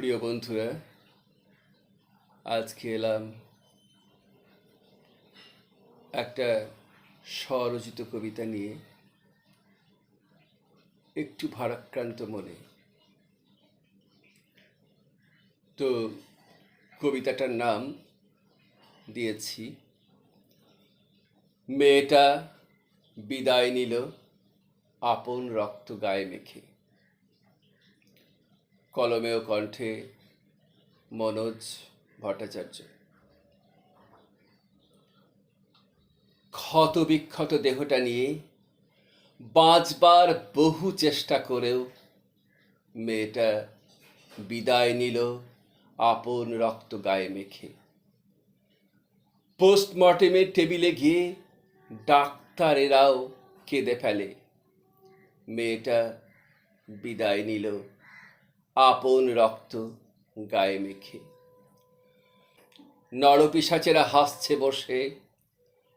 প্রিয় বন্ধুরা, আজকে এলাম একটা স্বরচিত কবিতা নিয়ে, একটু ভারাক্রান্ত মনে। তো কবিতাটার নাম দিয়েছি, মেয়েটা বিদায় নিল আপন রক্ত গায়ে মেখে। কলমে ও কণ্ঠে মনোজ ভট্টাচার্য। ক্ষত বিক্ষত দেহটা নিয়ে বাঁচবার বহু চেষ্টা করেও মেয়েটা বিদায় নিল আপন রক্ত গায়ে মেখে। পোস্টমর্টেমের টেবিলে গিয়ে ডাক্তারেরাও কেঁদে ফেলে। মেয়েটা বিদায় নিল আপন রক্ত গায়ে মেখে। নরপিসাচেরা হাসছে বসে,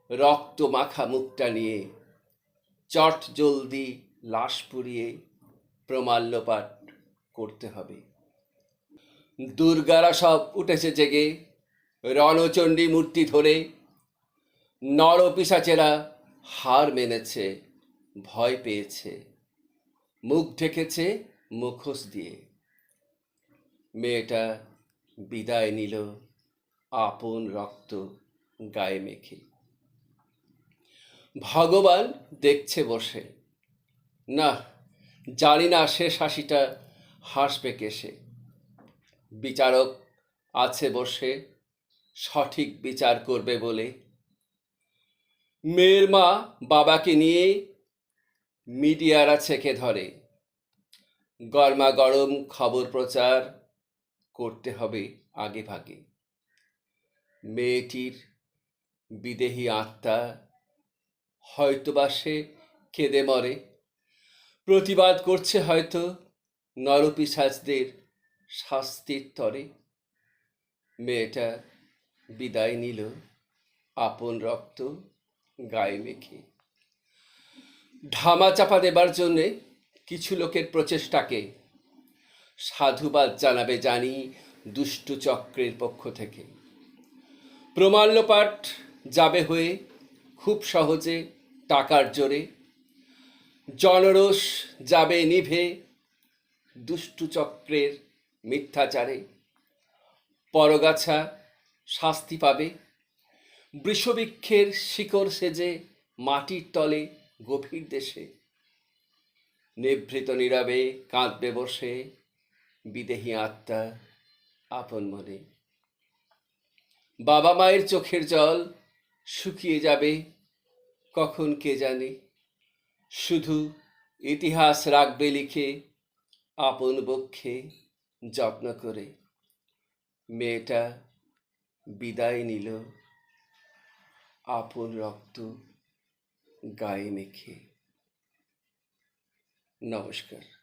রক্ত মাখা মুখটা নিয়ে, চট জলদি লাশ পুড়িয়ে প্রমাল্যপাঠ করতে হবে। দুর্গারা সব উঠেছে জেগে, রণচণ্ডী মূর্তি ধরে নরপিসাচেরা হার মেনেছে, ভয় পেয়েছে, মুখ ঢেকেছে মুখোশ দিয়ে। মেয়েটা বিদায় নিল আপন রক্ত গায়ে মেখে। ভগবান দেখছে বসে। না, জানি না শেষ হাসিটা হাসবে কেসে। বিচারক আছে বসে, সঠিক বিচার করবে বলে। মেয়ের মা বাবাকে নিয়ে মিডিয়ারা ছেকে ধরে। গরমা গরম খবর প্রচার করতে হবে আগে ভাগে। মেয়েটির বিদেহী আত্মা হয়তোবা সে কেঁদে মরে। প্রতিবাদ করছে হয়তো নরপিসাজদের শাস্তির তরে। মেয়েটা বিদায় নিল, আপন রক্ত গায়ে মেখে। ধামা চাপা দেবার জন্যে কিছু লোকের প্রচেষ্টাকে সাধুবাদ জানাবে জানি দুষ্টু চক্রের পক্ষ থেকে। প্রমাল্যপাঠ যাবে হয়ে খুব সহজে টাকার জোরে। জনরোষ যাবে নিভে দুষ্টু চক্রের মিথ্যাচারে। পরগাছা শাস্তি পাবে। বৃষবৃক্ষের শিকড় সেজে মাটির তলে গভীর দেশে। নিভৃত নীরবে কাঁদবে বসে বিদেহী আত্মা আপন মনে। বাবা মায়ের চোখের জল শুকিয়ে যাবে, কখন কে জানে? শুধু ইতিহাস রাখবে লিখে, আপন বক্ষে যত্ন করে। মেয়েটা বিদায় নিল, আপন রক্ত গায়ে মেখে। নমস্কার।